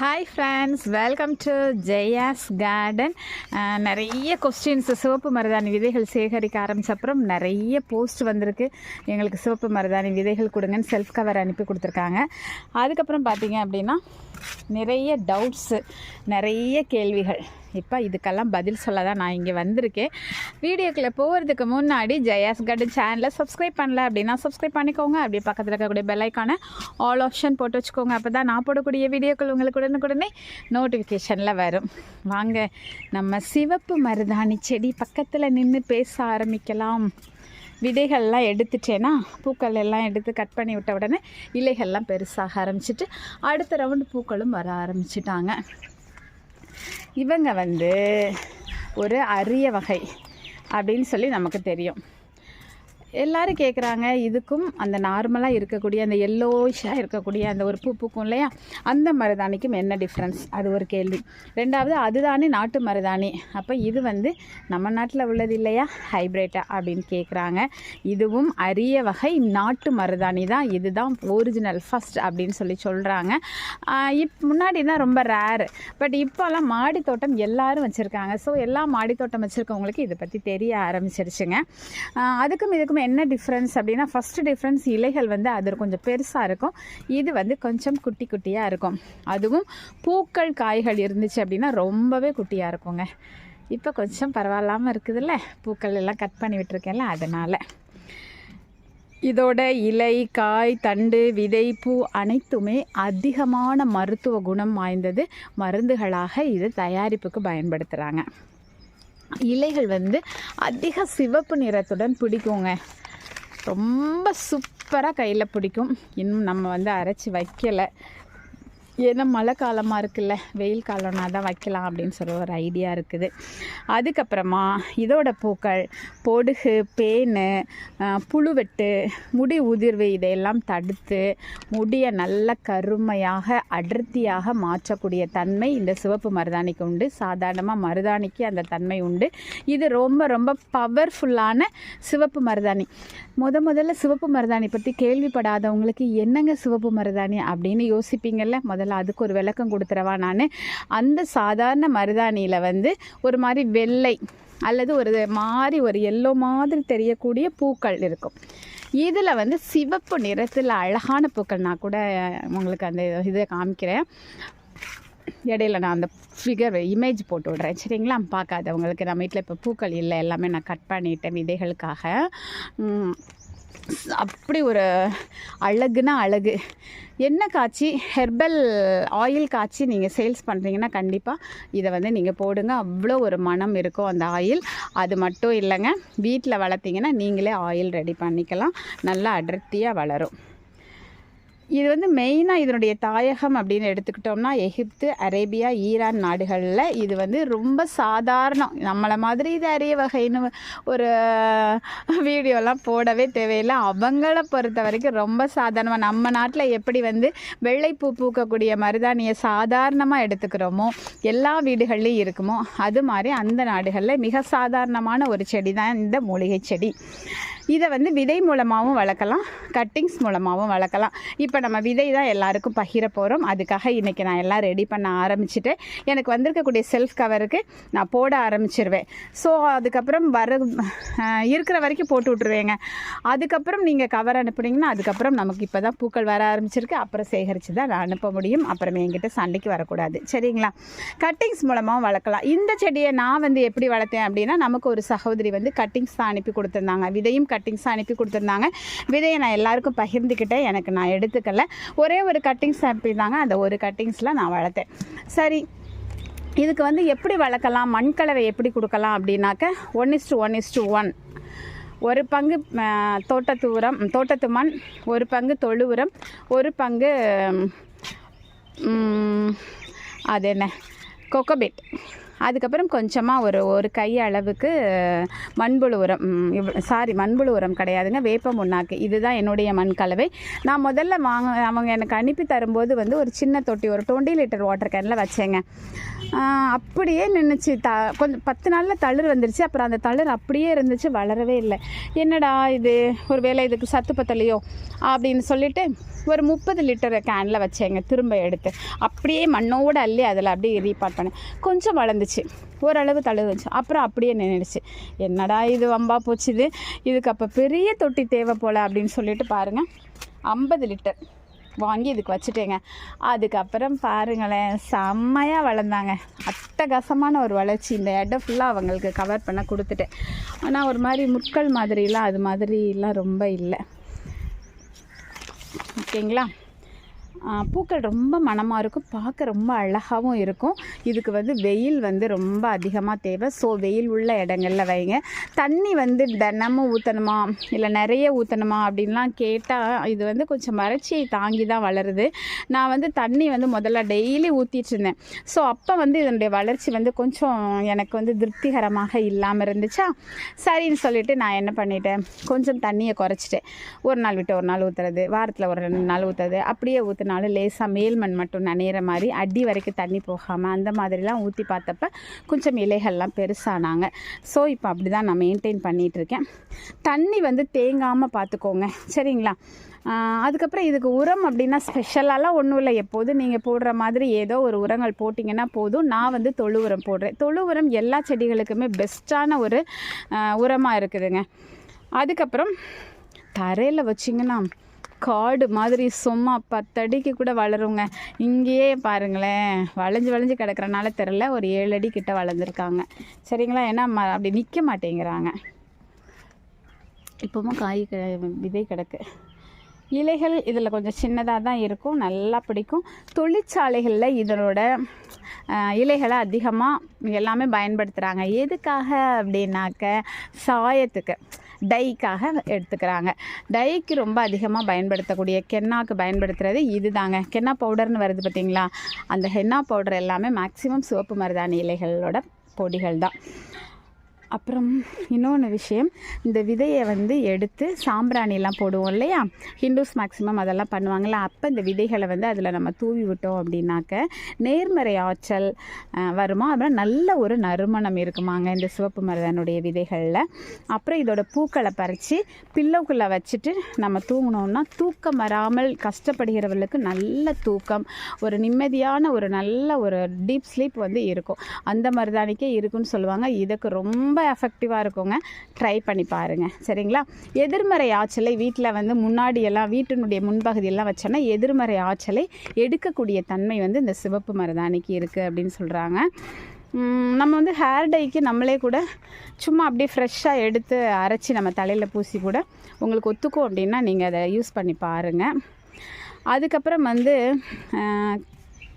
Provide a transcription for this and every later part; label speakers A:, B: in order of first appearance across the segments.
A: Hi friends welcome to Jaya's garden நிறைய questions சிவப்பு மருதாணி விதைகள் சேகரிக்க ஆரம்பித்த அப்புறம் நிறைய போஸ்ட் வந்திருக்கு. எங்களுக்கு சிவப்பு மருதாணி விதைகள் கொடுங்கன்னு செல்ஃப் கவர் அனுப்பி கொடுத்துருக்காங்க. அதுக்கப்புறம் பார்த்தீங்க அப்படின்னா நிறைய டவுட்ஸு நிறைய கேள்விகள். இப்போ இதுக்கெல்லாம் பதில் சொல்ல தான் நான் இங்கே வந்திருக்கேன். வீடியோக்குள்ளே போகிறதுக்கு முன்னாடி ஜெயாஸ் கட் சேனலை சப்ஸ்கிரைப் பண்ணல அப்படின்னா சப்ஸ்கிரைப் பண்ணிக்கோங்க. அப்படியே பக்கத்தில் இருக்கக்கூடிய பெல் ஐக்கானை ஆல் ஆப்ஷன் போட்டு வச்சுக்கோங்க. அப்போ தான் நான் போடக்கூடிய வீடியோக்கள் உங்களுக்கு உடனுக்குடனே நோட்டிஃபிகேஷனில் வரும். வாங்க நம்ம சிவப்பு மருதாணி செடி பக்கத்தில் நின்று பேச ஆரம்பிக்கலாம். விதைகள்லாம் எடுத்துட்டேன்னா பூக்கள் எல்லாம் எடுத்து கட் பண்ணி விட்ட உடனே இலைகள்லாம் பெருசாக ஆரம்பிச்சிட்டு அடுத்த ரவுண்டு பூக்களும் வர ஆரம்பிச்சிட்டாங்க. இவங்க வந்து ஒரு அரிய வகை அப்படின்னு சொல்லி நமக்கு தெரியும். எல்லாரும் கேட்குறாங்க இதுக்கும் அந்த நார்மலாக இருக்கக்கூடிய அந்த எல்லோஷாக இருக்கக்கூடிய அந்த ஒரு பூ பூக்கும் இல்லையா? அந்த மருதாணிக்கும் என்ன டிஃப்ரென்ஸ் அது ஒரு கேள்வி. ரெண்டாவது அதுதானே நாட்டு மருதாணி. அப்போ இது வந்து நம்ம நாட்டில் உள்ளது இல்லையா? ஹைப்ரேட்டா அப்படின்னு கேட்குறாங்க இதுவும் அரிய வகை நாட்டு மருதாணி தான். இதுதான் ஒரிஜினல் ஃபஸ்ட் அப்படின்னு சொல்லி சொல்கிறாங்க இப் முன்னாடி தான் ரொம்ப ரேரு பட் இப்போல்லாம் மாடி தோட்டம் எல்லாரும் வச்சுருக்காங்க. ஸோ எல்லா மாடி தோட்டம் வச்சுருக்கவங்களுக்கு இதை பற்றி தெரிய ஆரம்பிச்சிருச்சுங்க. அதுக்கும் இதுக்கும் என்ன டிஃப்ரென்ஸ் அப்படின்னா ஃபஸ்ட்டு டிஃப்ரென்ஸ் இலைகள் வந்து அது கொஞ்சம் பெருசாக இருக்கும். இது வந்து கொஞ்சம் குட்டி குட்டியாக இருக்கும். அதுவும் பூக்கள் காய்கள் இருந்துச்சு அப்படின்னா ரொம்பவே குட்டியாக இருக்குங்க. இப்போ கொஞ்சம் பரவாயில்லாமல் இருக்குதுல்ல? பூக்கள் எல்லாம் கட் பண்ணி விட்டுருக்கேன்ல அதனால். இதோட இலை காய் தண்டு விதை பூ அனைத்துமே அதிகமான மருத்துவ குணம் வாய்ந்தது மருந்துகளாக இது தயாரிப்புக்கு பயன்படுத்துகிறாங்க இலைகள் வந்து அதிக சிவப்பு நிறத்துடன் பிடிக்குங்க. ரொம்ப சூப்பராக கையில் பிடிக்கும். இன்னும் நம்ம வந்து அரைச்சி வைக்கலை. ஏன்னா மழை காலமாக இருக்குல்ல வெயில் காலம்னா தான் வைக்கலாம் அப்படின்னு சொல்லி ஒரு ஐடியா இருக்குது. அதுக்கப்புறமா இதோட பூக்கள் பொடுகு பேனு புழுவெட்டு முடி உதிர்வு இதையெல்லாம் தடுத்து முடியை நல்ல கருமையாக அடர்த்தியாக மாற்றக்கூடிய தன்மை இந்த சிவப்பு மருதாணிக்கு உண்டு. சாதாரணமாக மருதாணிக்கு அந்த தன்மை உண்டு. இது ரொம்ப ரொம்ப பவர்ஃபுல்லான சிவப்பு மருதாணி. முத முதல்ல சிவப்பு மருதாணி பற்றி கேள்விப்படாதவங்களுக்கு என்னங்க சிவப்பு மருதாணி அப்படின்னு யோசிப்பீங்கல்ல? முதல்ல அதுக்கு ஒரு விளக்கம் கொடுத்துறவா நான்? அந்த சாதாரண மருதாணியில் வந்து ஒரு மாதிரி வெள்ளை அல்லது ஒரு மாதிரி ஒரு எல்லோ மாதிரி தெரியக்கூடிய பூக்கள் இருக்கும். இதில் வந்து சிவப்பு நிறத்தில் அழகான பூக்கள் நான் கூட உங்களுக்கு அந்த இதை காமிக்கிறேன். இடையில நான் அந்த ஃபிகர் இமேஜ் போட்டு விட்றேன். சரிங்களா? பார்க்காதவங்களுக்கு நம்ம வீட்டில் இப்போ பூக்கள் இல்லை எல்லாமே நான் கட் பண்ணிட்டேன் விதைகளுக்காக. அப்படி ஒரு அழகுனா அழகு. என்ன காய்ச்சி ஹெர்பல் ஆயில் காய்ச்சி நீங்கள் சேல்ஸ் பண்ணுறீங்கன்னா கண்டிப்பாக இதை வந்து நீங்கள் போடுங்க. அவ்வளோ ஒரு மனம் இருக்கும் அந்த ஆயில். அது மட்டும் இல்லைங்க. வீட்டில் வளர்த்திங்கன்னா நீங்களே ஆயில் ரெடி பண்ணிக்கலாம். நல்லா அடர்த்தியாக வளரும். இது வந்து மெயினாக இதனுடைய தாயகம் அப்படின்னு எடுத்துக்கிட்டோம்னா எகிப்து அரேபியா ஈரான் நாடுகளில் இது வந்து ரொம்ப சாதாரணம் நம்மளை மாதிரி இது அரிய வகைன்னு ஒரு வீடியோலாம் போடவே தேவையில்லை. அவங்கள பொறுத்த வரைக்கும் ரொம்ப சாதாரணமாக நம்ம நாட்டில் எப்படி வந்து வெள்ளைப்பூ பூக்கக்கூடிய மருதாணியை சாதாரணமாக எடுத்துக்கிறோமோ எல்லா வீடுகள்லையும் இருக்குமோ அது மாதிரி அந்த நாடுகளில் மிக சாதாரணமான ஒரு செடி தான் இந்த மூலிகை செடி. இதை வந்து விதை மூலமாகவும் வளர்க்கலாம் கட்டிங்ஸ் மூலமாகவும் வளர்க்கலாம். இப்போ நம்ம விதை தான் எல்லாருக்கும் பகிர போகிறோம் அதுக்காக இன்றைக்கி நான் எல்லாம் ரெடி பண்ண ஆரம்பிச்சுட்டு எனக்கு வந்திருக்கக்கூடிய செல்ஃப் கவருக்கு நான் போட ஆரம்பிச்சிருவேன். ஸோ அதுக்கப்புறம் வர இருக்கிற வரைக்கும் போட்டு விட்ருவேங்க அதுக்கப்புறம் நீங்கள் கவர் அனுப்புனீங்கன்னா அதுக்கப்புறம் நமக்கு இப்போ தான் பூக்கள் வர ஆரம்பிச்சிருக்கு. அப்புறம் சேகரித்து தான் நான் அனுப்ப முடியும். அப்புறம் என்கிட்ட சண்டைக்கு வரக்கூடாது. சரிங்களா? கட்டிங்ஸ் மூலமாகவும் வளர்க்கலாம். இந்த செடியை நான் வந்து எப்படி வளர்த்தேன் அப்படின்னா நமக்கு ஒரு சகோதரி வந்து கட்டிங்ஸ் தான் அனுப்பி கொடுத்துருந்தாங்க. விதையும் கட்டிங்ஸாக அனுப்பி கொடுத்துருந்தாங்க. விதையை நான் எல்லாருக்கும் பகிர்ந்துக்கிட்டேன். எனக்கு நான் எடுத்துக்கல. ஒரே ஒரு கட்டிங்ஸ் அனுப்பியிருந்தாங்க அந்த ஒரு கட்டிங்ஸில் நான் வளர்த்தேன். சரி இதுக்கு வந்து எப்படி வளர்க்கலாம்? மண் கலவை எப்படி கொடுக்கலாம் அப்படின்னாக்க one is to one is to one ஒரு பங்கு தோட்டத்து உரம் தோட்டத்து மண் ஒரு பங்கு தொழு உரம் ஒரு பங்கு அது என்ன? கொக்கோபீட் அதுக்கப்புறம் கொஞ்சமாக ஒரு ஒரு கை அளவுக்கு மண்புழு உரம் சாரி மண்புழு உரம் கிடையாதுங்க. வேப்ப முன்னாக்கு. இதுதான் என்னுடைய மண் கலவை. நான் முதல்ல வாங்க அவங்க எனக்கு அனுப்பி தரும்போது வந்து ஒரு சின்ன தொட்டி ஒரு டுவெண்ட்டி லிட்டர் வாட்டர் கேனில் வச்சேங்க. அப்படியே நின்றுச்சு த கொஞ்சம் பத்து நாளில் தளிர் வந்துருச்சு. அப்புறம் அந்த தளிர் அப்படியே இருந்துச்சு. வளரவே இல்லை. என்னடா இது? ஒரு வேளை இதுக்கு சத்து பத்தலையோ? அப்படின்னு சொல்லிட்டு ஒரு முப்பது லிட்டர் கேனில் வச்சேங்க. திரும்ப எடுத்து. அப்படியே மண்ணோடு அள்ளி அதில் அப்படியே ரீபார்ட் பண்ணேன். கொஞ்சம் வளர்ந்துச்சு. ஓரளவு தழுவுச்சு. வந்துச்சு அப்புறம் அப்படியே நின்றுடுச்சு. என்னடா இது வம்பா போச்சு இது? இதுக்கு அப்போ பெரிய தொட்டி தேவை போல் அப்படின்னு சொல்லிட்டு பாருங்கள் ஐம்பது லிட்டர். வாங்கி இதுக்கு வச்சுட்டேங்க. அதுக்கப்புறம் பாருங்களேன் செம்மையாக வளர்ந்தாங்க. அட்டகாசமான ஒரு வளர்ச்சி. இந்த இடம் ஃபுல்லாக அவங்களுக்கு கவர் பண்ண கொடுத்துட்டேன். ஆனால் ஒரு மாதிரி முட்கள் மாதிரிலாம் அது மாதிரிலாம் ரொம்ப இல்லை. ஓகேங்களா? பூக்கள் ரொம்ப மனமாக இருக்கும். பார்க்க ரொம்ப அழகாகவும் இருக்கும். இதுக்கு வந்து வெயில் வந்து ரொம்ப அதிகமாக தேவை. ஸோ வெயில் உள்ள இடங்களில் வைங்க. தண்ணி வந்து தினமும் ஊற்றணுமா இல்லை நிறைய ஊற்றணுமா அப்படின்லாம் கேட்டால் இது வந்து கொஞ்சம் மறட்சியை தாங்கி தான் வளருது. நான் வந்து தண்ணி வந்து முதல்ல டெய்லி ஊற்றிட்டு இருந்தேன். ஸோ அப்போ வந்து இதனுடைய வளர்ச்சி வந்து கொஞ்சம் எனக்கு வந்து திருப்திகரமாக இல்லாமல் இருந்துச்சா? சரின்னு சொல்லிட்டு நான் என்ன பண்ணிட்டேன்? கொஞ்சம் தண்ணியை குறைச்சிட்டேன். ஒரு நாள் விட்டு ஒரு நாள் ஊற்றுறது வாரத்தில் ஒரு ரெண்டு நாள் ஊற்றுறது அப்படியே இருக்கிறதுனால லேசாக மேல் மண் மட்டும் நனையிற மாதிரி அடி வரைக்கும் தண்ணி போகாமல் அந்த மாதிரிலாம் ஊற்றி பார்த்தப்ப கொஞ்சம் இலைகள்லாம் பெருசானாங்க. ஸோ இப்போ அப்படி தான் நான் மெயின்டைன் பண்ணிகிட்ருக்கேன் தண்ணி வந்து தேங்காமல் பார்த்துக்கோங்க. சரிங்களா? அதுக்கப்புறம் இதுக்கு உரம் அப்படின்னா ஸ்பெஷலாலாம் ஒன்றும் இல்லை. எப்போதும் நீங்கள் போடுற மாதிரி ஏதோ ஒரு உரங்கள் போட்டிங்கன்னா போதும். நான் வந்து தொழு உரம் போடுறேன். தொழு உரம் எல்லா செடிகளுக்குமே பெஸ்ட்டான ஒரு உரமாக இருக்குதுங்க. அதுக்கப்புறம் தரையில் வச்சிங்கன்னா காடு மாதிரி சும்மா பத்தடிக்கு கூட வளருங்க. இங்கேயே பாருங்களேன். வளைஞ்சு வளைஞ்சு கிடக்குறனால தெரில ஒரு ஏழு அடி கிட்ட வளர்ந்துருக்காங்க. சரிங்களா? ஏன்னா ம- அப்படி நிற்க மாட்டேங்கிறாங்க. இப்போவும் காய் விதை கிடக்கு. இலைகள் இதில் கொஞ்சம் சின்னதாக தான் இருக்கும் நல்லா பிடிக்கும். தொழிற்சாலைகளில் இதனோட இலைகளை அதிகமாக எல்லாமே பயன்படுத்துகிறாங்க. எதுக்காக அப்படின்னாக்க சாயத்துக்கு டைக்காக எடுத்துக்கிறாங்க. டைக்கு ரொம்ப அதிகமாக பயன்படுத்தக்கூடிய கென்னாக்கு பயன்படுத்துகிறது இதுதாங்க. கென்னா பவுடர்னு வருது பார்த்தீங்களா? அந்த ஹென்னா பவுடர் எல்லாமே மேக்ஸிமம் சிவப்பு மருதாணி இலைகளோட பொடிகள் தான். அப்புறம் இன்னொன்று விஷயம் இந்த விதையை வந்து எடுத்து சாம்பிராணிலாம் போடுவோம் இல்லையா? ஹிந்துஸ் மேக்ஸிமம் அதெல்லாம் பண்ணுவாங்களே அப்போ இந்த விதைகளை வந்து அதில் நம்ம தூவி விட்டோம் அப்படின்னாக்க நேர்மறை ஆற்றல் வருமா? அப்புறம் நல்ல ஒரு நறுமணம் இருக்குமாங்க இந்த சிவப்பு மருதனுடைய விதைகளில். அப்புறம் இதோட பூக்களை பறித்து பில்லோக்குள்ளே வச்சுட்டு நம்ம தூங்கினோம்னா தூக்கம் வராமல் கஷ்டப்படுகிறவர்களுக்கு நல்ல தூக்கம் ஒரு நிம்மதியான ஒரு நல்ல ஒரு டீப் ஸ்லீப் வந்து இருக்கும். அந்த மருதாணிக்கே இருக்குன்னு சொல்லுவாங்க. இதுக்கு ரொம்ப எஃபெக்டிவாக இருக்குங்க. ட்ரை பண்ணி பாருங்கள் சரிங்களா? எதிர்மறை ஆற்றலை வீட்டில் வந்து முன்னாடி எல்லாம் வீட்டினுடைய முன்பகுதியெல்லாம் வச்சோன்னா எதிர்மறை ஆற்றலை எடுக்கக்கூடிய தன்மை வந்து இந்த சிவப்பு மருதாணிக்கு இருக்குது அப்படின்னு சொல்கிறாங்க நம்ம வந்து ஹேர் டைக்கு நம்மளே கூட சும்மா அப்படியே ஃப்ரெஷ்ஷாக எடுத்து அரைச்சி நம்ம தலையில் பூசி கூட உங்களுக்கு ஒத்துக்கும் அப்படின்னா நீங்கள் அதை யூஸ் பண்ணி பாருங்கள் அதுக்கப்புறம் வந்து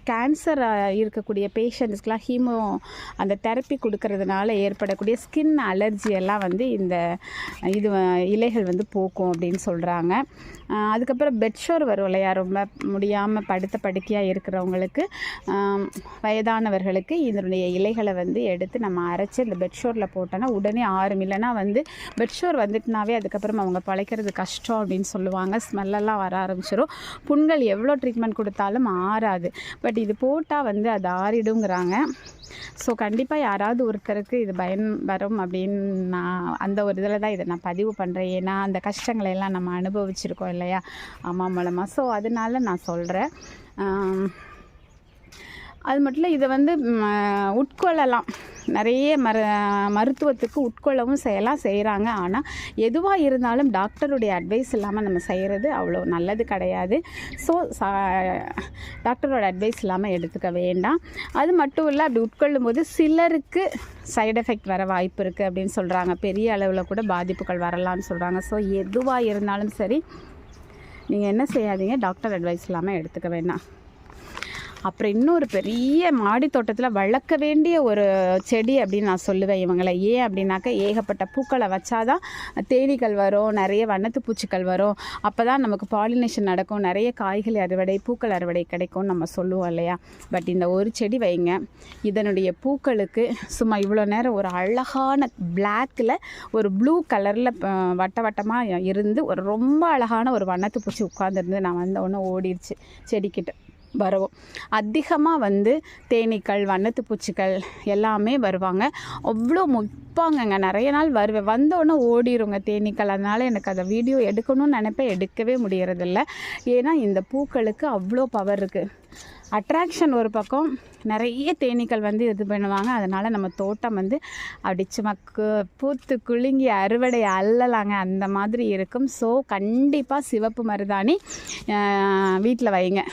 A: கேன்சர் இருக்கக்கூடிய பேஷண்ட்ஸ்க்கெலாம் ஹீமோ அந்த தெரப்பி கொடுக்கறதுனால ஏற்படக்கூடிய ஸ்கின் அலர்ஜி எல்லாம் வந்து இந்த இது இலைகள் வந்து போக்கும் அப்படின்னு சொல்கிறாங்க அதுக்கப்புறம் பெட்ஷோர் வரும் இல்லையா? ரொம்ப முடியாமல் படுத்த படுக்கையாக இருக்கிறவங்களுக்கு வயதானவர்களுக்கு இதனுடைய இலைகளை வந்து எடுத்து நம்ம அரைச்சி இந்த பெட்ஷோரில் போட்டோன்னா உடனே ஆறும். இல்லைன்னா வந்து பெட்ஷோர் வந்துட்டுனாவே அதுக்கப்புறம் அவங்க பழைக்கிறது கஷ்டம் அப்படின்னு சொல்லுவாங்க. ஸ்மெல்லெல்லாம் வர ஆரம்பிச்சிடும் புண்கள் எவ்வளோ ட்ரீட்மெண்ட் கொடுத்தாலும் ஆறாது. பட் பட் இது போட்டால் வந்து அது ஆறிடுங்கிறாங்க. ஸோ கண்டிப்பாக யாராவது ஒருத்தருக்கு இது பயன் வரும் அப்படின்னு நான் அந்த ஒரு இதில் தான் இதை நான் பதிவு பண்ணுறேன் ஏன்னா அந்த கஷ்டங்களை எல்லாம் நம்ம அனுபவிச்சிருக்கோம் இல்லையா? அம்மா மூலமாக ஸோ அதனால நான் சொல்கிறேன் அது மட்டும் இல்லை இதை வந்து உட்கொள்ளலாம். நிறைய மரு மருத்துவத்துக்கு உட்கொள்ளவும் செய்யலாம் செய்கிறாங்க ஆனால் எதுவாக இருந்தாலும் டாக்டருடைய அட்வைஸ் இல்லாமல் நம்ம செய்கிறது அவ்வளோ நல்லது கிடையாது. ஸோ டாக்டரோட அட்வைஸ் இல்லாமல் எடுத்துக்க வேண்டாம். அது மட்டும் இல்லை அப்படி உட்கொள்ளும் போது சிலருக்கு சைடு எஃபெக்ட் வர வாய்ப்பு இருக்குது அப்படின்னு சொல்கிறாங்க பெரிய அளவில் கூட பாதிப்புகள் வரலாம்னு சொல்கிறாங்க ஸோ எதுவாக இருந்தாலும் சரி நீங்கள் என்ன செய்யாதீங்க டாக்டர் அட்வைஸ் இல்லாமல் எடுத்துக்க வேண்டாம். அப்புறம் இன்னொரு பெரிய மாடி தோட்டத்தில் வளர்க்க வேண்டிய ஒரு செடி அப்படின்னு நான் சொல்லுவேன் இவங்களை. ஏன் அப்படின்னாக்கா ஏகப்பட்ட பூக்களை வச்சாதான் தேனீக்கள் வரும் நிறைய வண்ணத்து பூச்சிகள் வரும். அப்போ தான் நமக்கு பாலினேஷன் நடக்கும். நிறைய காய்கறி அறுவடை பூக்கள் அறுவடை கிடைக்கும் நம்ம சொல்லுவோம் இல்லையா? பட் இந்த ஒரு செடி வைங்க. இதனுடைய பூக்களுக்கு சும்மா இவ்வளோ நேரம் ஒரு அழகான பிளாக்கில் ஒரு ப்ளூ கலரில் வட்ட வட்டமாக இருந்து ஒரு ரொம்ப அழகான ஒரு வண்ணத்து பூச்சி உட்காந்துருந்து நான் வந்த உடனே ஓடிடுச்சு செடிக்கிட்ட. வரும் அதிகமாக வந்து தேனீக்கள் வண்ணத்து பூச்சிகள் எல்லாமே வருவாங்க. அவ்வளோ நிற்பாங்கங்க நிறைய நாள் வருவேன். வந்தோடனே ஓடிடுங்க ஓடிருங்க தேனீக்கள். அதனால் எனக்கு அதை வீடியோ எடுக்கணும்னு நினைப்பேன். எடுக்கவே முடியறதில்ல. ஏன்னா இந்த பூக்களுக்கு அவ்வளோ பவர் இருக்குது அட்ராக்ஷன் ஒரு பக்கம். நிறைய தேனீக்கள் வந்து இது பண்ணுவாங்க. அதனால் நம்ம தோட்டம் வந்து அப்படி மக்கு பூத்து குலுங்கி அறுவடை அல்லலாங்க. அந்த மாதிரி இருக்கும். ஸோ கண்டிப்பாக சிவப்பு மருதாணி வீட்டில் வைங்க.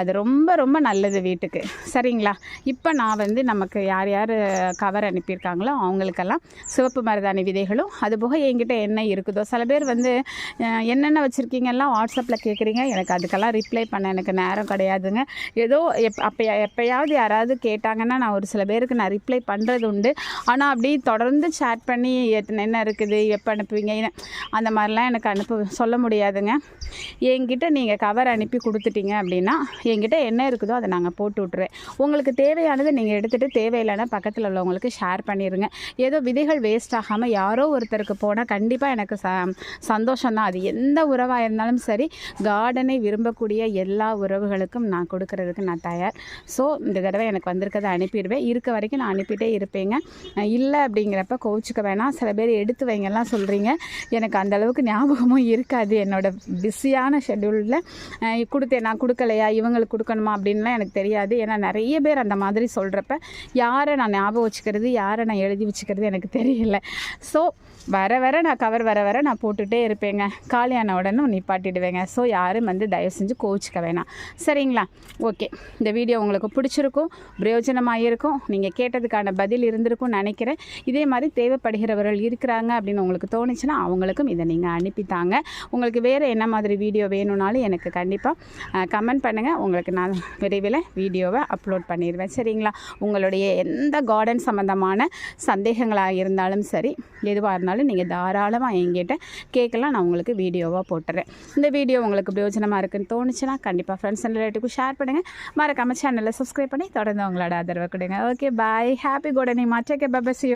A: அது ரொம்ப ரொம்ப நல்லது வீட்டுக்கு. சரிங்களா? இப்போ நான் வந்து நமக்கு யார் யார் கவர் அனுப்பியிருக்காங்களோ அவங்களுக்கு சேர்க்கலாம் சிவப்பு மருதாணி விதைகளும் அதுபோக என்கிட்ட என்ன இருக்குதோ சில பேர் வந்து என்னென்ன வச்சுருக்கீங்கலாம் வாட்ஸ்அப்பில் கேட்குறீங்க எனக்கு அதுக்கெல்லாம் ரிப்ளை பண்ண எனக்கு நேரம் கிடையாதுங்க. ஏதோ எப் அப்போ எப்போயாவது யாராவது கேட்டாங்கன்னா நான் ஒரு சில பேருக்கு நான் ரிப்ளை பண்ணுறது உண்டு. ஆனால் அப்படி தொடர்ந்து சேட் பண்ணி என்ன இருக்குது எப்போ அனுப்புவீங்க அந்த மாதிரிலாம் எனக்கு அனுப்ப சொல்ல முடியாதுங்க. என்கிட்ட நீங்கள் கவர் அனுப்பி கொடுத்துட்டீங்க அப்படின்னா என்கிட்ட என்ன இருக்குதோ அதை நாங்கள் போட்டு விட்ருவேன் உங்களுக்கு தேவையானதை நீங்கள் எடுத்துகிட்டு தேவையில்லைன்னா பக்கத்தில் உள்ளவங்களுக்கு ஷேர் பண்ணிடுங்க ஏதோ விதைகள் வேஸ்ட் ஆகாமல் யாரோ ஒருத்தருக்கு போனால் கண்டிப்பாக எனக்கு ச சந்தோஷம்தான். அது எந்த உறவாக இருந்தாலும் சரி கார்டனை விரும்பக்கூடிய எல்லா உறவுகளுக்கும் நான் கொடுக்கறதுக்கு நான் தயார். ஸோ இந்த தடவை எனக்கு வந்திருக்கதை அனுப்பிடுவேன். இருக்க வரைக்கும் நான் அனுப்பிட்டே இருப்பேங்க. இல்லை அப்படிங்கிறப்ப கோவிச்சுக்க வேணாம். சில பேர் எடுத்து வைங்கலாம் சொல்கிறீங்க எனக்கு அந்தளவுக்கு ஞாபகமும் இருக்காது. என்னோட பிஸியான ஷெட்யூலில் கொடுத்தேன். நான் கொடுக்கலையா? இவங்களுக்கு கொடுக்கணுமா? அப்படின்லாம் எனக்கு தெரியாது. ஏன்னா நிறைய பேர் அந்த மாதிரி சொல்கிறப்ப யாரை நான் ஞாபகம் வச்சுக்கிறது யாரை நான் எழுதி வச்சுக்கிறது எனக்கு தெரியல. ஸோ வர வர நான் கவர் வர வர நான் போட்டுகிட்டே இருப்பேங்க. காலியான உடனே நிப்பாட்டிடுவேங்க. ஸோ யாரும் வந்து தயவு செஞ்சு கோவிச்சுக்க வேணாம். சரிங்களா? ஓகே இந்த வீடியோ உங்களுக்கு பிடிச்சிருக்கும் பிரயோஜனமாக இருக்கும் நீங்கள் கேட்டதுக்கான பதில் இருந்திருக்கும்னு நினைக்கிறேன். இதே மாதிரி தேவைப்படுகிறவர்கள் இருக்கிறாங்க அப்படின்னு உங்களுக்கு தோணுச்சுன்னா அவங்களுக்கும் இதை நீங்கள் அனுப்பித்தாங்க. உங்களுக்கு வேறு என்ன மாதிரி வீடியோ வேணும்னாலும் எனக்கு கண்டிப்பாக கமெண்ட் பண்ணுங்கள் உங்களுக்கு நான் விரைவில் வீடியோவை அப்லோட் பண்ணிடுவேன். சரிங்களா? உங்களுடைய எந்த கார்டன் சம்மந்தமான சந்தேகங்களாக இருந்தாலும் சரி எதுவாக இருந்தாலும் நீங்கள் தாராளமாக எங்கிட்ட கேட்கலாம். நான் உங்களுக்கு வீடியோவாக போட்டுறேன். இந்த வீடியோ உங்களுக்கு பிரயோஜனமாக இருக்குன்னு தோணுச்சுன்னா கண்டிப்பாக ஃப்ரெண்ட்ஸ் அண்ட் ரிலேட்டிவ்க்கு ஷேர் பண்ணுங்கள் மறக்காமல் சேனலை சப்ஸ்கிரைப் பண்ணி தொடர்ந்து உங்களோட ஆதரவை கொடுங்க. Okay bye happy கோடனி மாற்றே பபசி